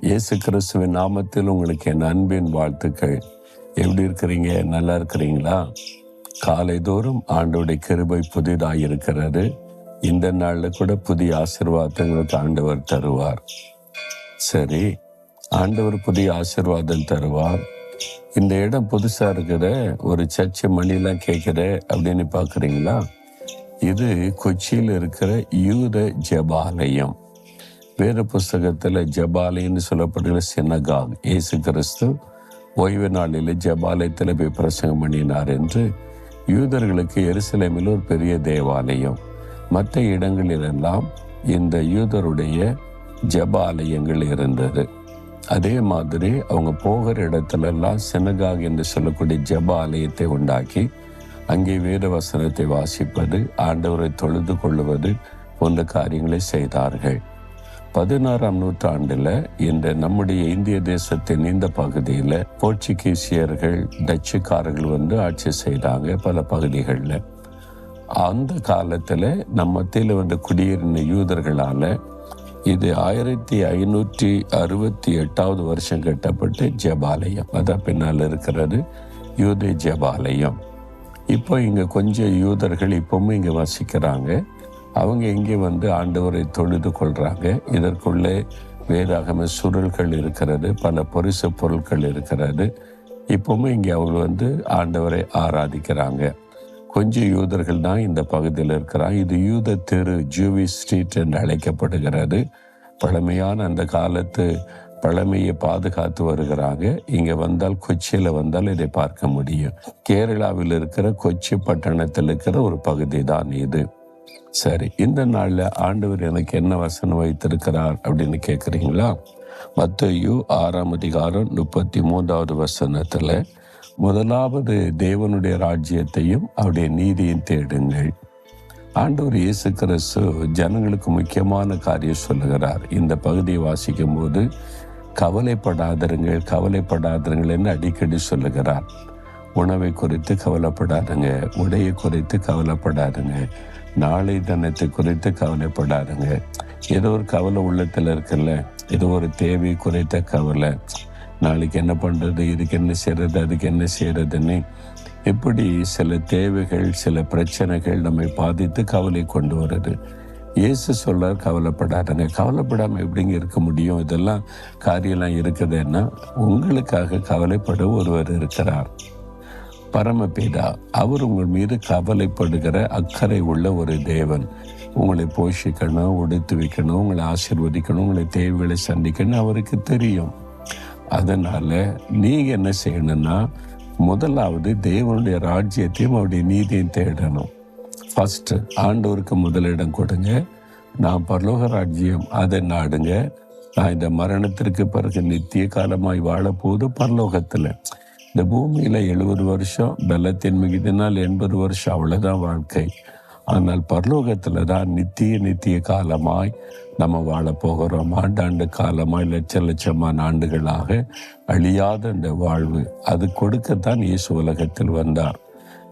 இயேசு கிறிஸ்துவின் நாமத்தில் உங்களுக்கு என் அன்பின் வாழ்த்துக்கள். எப்படி இருக்கிறீங்க? நல்லா இருக்கிறீங்களா? காலை தோறும் ஆண்டோடைய கிருபை புதிதாக இருக்கிறது. இந்த நாளில் கூட புதிய ஆசிர்வாதங்களுக்கு ஆண்டவர் தருவார். சரி ஆண்டவர் புதிய ஆசிர்வாதம் தருவார். இந்த இடம் புதுசாக இருக்கிற ஒரு சர்ச்சை மணிலாம் கேட்குற அப்படின்னு பார்க்குறீங்களா இது கொச்சியில் இருக்கிற யூத ஜபாலயம். வேத புஸ்தகத்தில் ஜபாலின்னு சொல்லப்படுகிற சினகாக் இயேசு கிறிஸ்து ஓய்வு நாளில் ஜபாலயத்தில் போய் பிரசங்கம் பண்ணினார் என்று யூதர்களுக்கு எருசலேமில் ஒரு பெரிய தேவாலயம். மற்ற இடங்களிலெல்லாம் இந்த யூதருடைய ஜபாலயங்கள் இருந்தது. அதே மாதிரி அவங்க போகிற இடத்துலலாம் சினகாக் என்று சொல்லக்கூடிய ஜப ஆலயத்தை உண்டாக்கி அங்கே வேத வசனத்தை வாசிப்பது ஆண்டவரை தொழுது கொள்வது போன்ற காரியங்களை செய்தார்கள். பதினாறாம் நூற்றாண்டில் இந்த நம்முடைய இந்திய தேசத்தின் இந்த பகுதியில் போர்ச்சுகீசியர்கள் டச்சுக்காரர்கள் வந்து ஆட்சி செய்தாங்க பல பகுதிகளில். அந்த காலத்தில் நம்ம மத்தியில் வந்து குடியேறின யூதர்களால் இது ஆயிரத்தி ஐநூற்றி அறுபத்தி எட்டாவது வருஷம் கட்டப்பட்ட ஜபாலயம். அதான் பின்னால் இருக்கிறது யூத ஜபாலயம். இப்போ இங்கே கொஞ்சம் யூதர்கள் இப்பவும் இங்கே வசிக்கிறாங்க. அவங்க இங்கே வந்து ஆண்டவரை தொழுது கொள்கிறாங்க இதற்குள்ளே வேதாகம சுருள்கள் இருக்கிறது பல பரிசு பொருட்கள் இருக்கிறது. இப்பவும் இங்கே அவங்க வந்து ஆண்டவரை ஆராதிக்கிறாங்க. கொஞ்சம் யூதர்கள் தான் இந்த பகுதியில் இருக்கிறாங்க. இது யூத தெரு ஜூவி ஸ்ட்ரீட் என்று அழைக்கப்படுகிறது. பழமையான அந்த காலத்து பழமையை பாதுகாத்து வருகிறாங்க. இங்கே வந்தால் கொச்சியில் வந்தால் இதை பார்க்க முடியும். கேரளாவில் இருக்கிற கொச்சி பட்டணத்தில் இருக்கிற ஒரு பகுதி தான் இது. சரி இந்த நாளில் ஆண்டவர் எனக்கு என்ன வசனம் வைத்திருக்கிறார் அப்படின்னு கேட்குறீங்களா மத்தையு ஆறாம் அதிகாரம் முப்பத்தி மூன்றாவது வசனத்தில் முதலாவது தேவனுடைய ராஜ்யத்தையும் அவருடைய நீதியும் தேடுங்கள். ஆண்டவர் இயேசு கிறிஸ்து ஜனங்களுக்கு முக்கியமான காரியம் சொல்லுகிறார். இந்த பகுதியை வாசிக்கும் போது கவலைப்படாதருங்கள் கவலைப்படாதருங்கள் என்று அடிக்கடி சொல்லுகிறார். உணவை குறித்து கவலைப்படாதுங்க உடையை குறித்து கவலைப்படாதுங்க நாளை தனத்தை குறித்து கவலைப்படாதுங்க. ஏதோ ஒரு கவலை உள்ளத்தில் இருக்குல்ல? ஏதோ ஒரு தேவை குறித்த கவலை. நாளைக்கு என்ன பண்ணுறது இதுக்கு என்ன செய்யறது அதுக்கு என்ன செய்யறதுன்னு இப்படி சில தேவைகள் சில பிரச்சனைகள் நம்மை பாதித்து கவலை கொண்டு வருது. இயேசு சொல்றார் கவலைப்படாதுங்க. கவலைப்படாமல் எப்படிங்க இருக்க முடியும்? இதெல்லாம் காரியெல்லாம் இருக்குதுன்னா உங்களுக்காக கவலைப்பட ஒருவர் இருக்கிறார். பரமபிதா அவர் உங்கள் மீது கவலைப்படுகிற அக்கறை உள்ள ஒரு தேவன். உங்களை போஷிக்கணும் உடைத்து வைக்கணும் உங்களை ஆசிர்வதிக்கணும் உங்களை தேவைகளை சந்திக்கணும் அவருக்கு தெரியும். அதனால நீங்க என்ன செய்யணும்னா முதலாவது தேவனுடைய ராஜ்யத்தையும் அவருடைய நீதியையும் தேடணும். ஃபர்ஸ்ட் ஆண்டவருக்கு முதலிடம் கொடுங்க. நான் பரலோக ராஜ்யம் அதை நாடுங்க. நான் இந்த மரணத்திற்கு பிறகு நித்திய காலமாய் வாழப்போது பரலோகத்தில். இந்த பூமியில் எழுபது வருஷம் பலத்தின் மிகுதினால் எண்பது வருஷம் அவ்வளோதான் வாழ்க்கை. ஆனால் பரலோகத்தில் தான் நித்திய நித்திய காலமாய் நம்ம வாழ போகிறோம். ஆண்டாண்டு காலமாய் லட்ச லட்சமான ஆண்டுகளாக அழியாத இந்த வாழ்வு. அது கொடுக்கத்தான் இயேசு உலகத்தில் வந்தார்.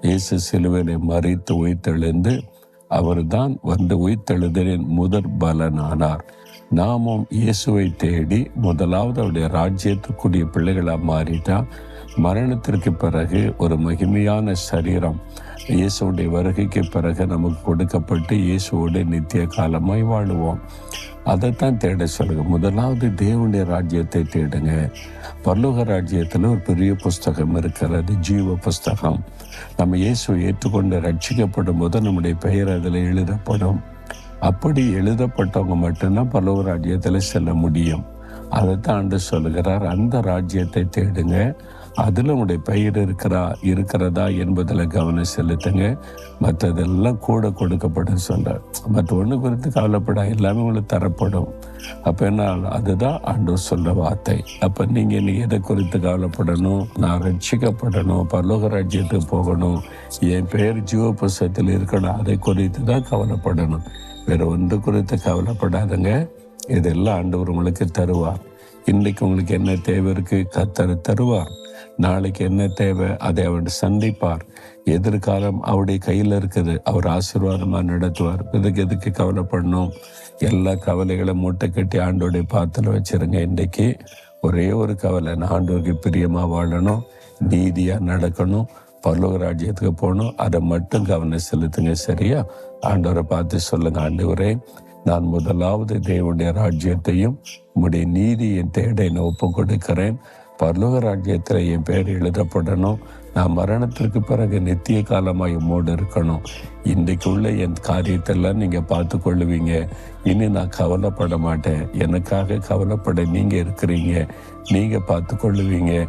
இயேசு சிலுவையை மறித்து உயிர்த்தெழுந்து அவர்தான் வந்து உயிர்த்தெழுதலின் முதற் பலனானார். நாமும் இயேசுவை தேடி முதலாவது அவருடைய ராஜ்யத்துக்குரிய பிள்ளைகளாக மாறிட்டா மரணத்திற்கு பிறகு ஒரு மகிமையான சரீரம் இயேசுடைய வருகைக்கு பிறகு நமக்கு கொடுக்கப்பட்டு இயேசுவோடு நித்திய காலமாய் வாழுவோம். அதைத்தான் தேட சொல்லுங்க. முதலாவது தேவனுடைய ராஜ்யத்தை தேடுங்க. பர்லோக ராஜ்யத்தில் ஒரு பெரிய புஸ்தகம் இருக்கிறது ஜீவ புஸ்தகம். நம்ம இயேசுவை ஏற்றுக்கொண்டு ரட்சிக்கப்படும் போது நம்முடைய பெயர் அதில் எழுதப்படும். அப்படி எழுதப்பட்டவங்க மட்டும்தான் பல்லவ ராஜ்யத்தில் செல்ல முடியும். அதைத்தான் ஆண்டு சொல்லுகிறார் அந்த ராஜ்யத்தை தேடுங்க அதில் உங்களுடைய பெயர் இருக்கிறா இருக்கிறதா என்பதில் கவனம் செலுத்துங்க. மற்றதெல்லாம் கூட கொடுக்கப்படும் சொல்கிறார் மற்ற ஒன்று குறித்து கவலைப்படா எல்லாமே உங்களுக்கு தரப்படும். அப்போ என்ன அதுதான் ஆண்டவர் சொல்ற வார்த்தை. அப்போ நீங்கள் நீ எதை குறித்து கவலைப்படணும்? நான் ரட்சிக்கப்படணும் பரலோக ராஜ்யத்துக்கு போகணும் என் பெயர் ஜீவ இருக்கணும் அதை குறித்து தான் கவலைப்படணும். வேற ஒன்று குறித்து கவலைப்படாதுங்க. இதெல்லாம் ஆண்டவர் உங்களுக்கு தருவார். இன்னைக்கு உங்களுக்கு என்ன தேவை இருக்குது கத்தர் தருவார். நாளைக்கு என்ன தேவை? அதை அவர் சந்திப்பார். எதிர்காலம் அவருடைய கையில் இருக்குது. அவர் ஆசீர்வாதமாக நடத்துவார். இதுக்கு எதுக்கு கவலைப்படணும்? எல்லா கவலைகளும் மூட்டை கட்டி ஆண்டோடைய பாத்திரம் வச்சிருங்க. இன்றைக்கு ஒரே ஒரு கவலை நான் ஆண்டோருக்கு பிரியமாக வாழணும் நீதியாக நடக்கணும் பரலோக ராஜ்யத்துக்கு போகணும். அதை மட்டும் கவனம் செலுத்துங்க சரியா? ஆண்டவரை பார்த்து சொல்லுங்க ஆண்டவரே நான் முதலாவது தேவனுடைய ராஜ்யத்தையும் உடைய நீதியை தேட என்னை ஒப்பு கொடுக்கிறேன். பரலோக ராஜ்யத்தில் என் பேர் எழுதப்படணும். நான் மரணத்திற்கு பிறகு நித்திய காலமாக உம்மோடு இருக்கணும். இன்றைக்கு உள்ள என் காரியத்தெல்லாம் நீங்கள் பார்த்து கொள்ளுவீங்க. இனி நான் கவலைப்பட மாட்டேன். எனக்காக கவலைப்பட நீங்கள் இருக்கிறீங்க. நீங்கள் பார்த்து கொள்ளுவீங்க.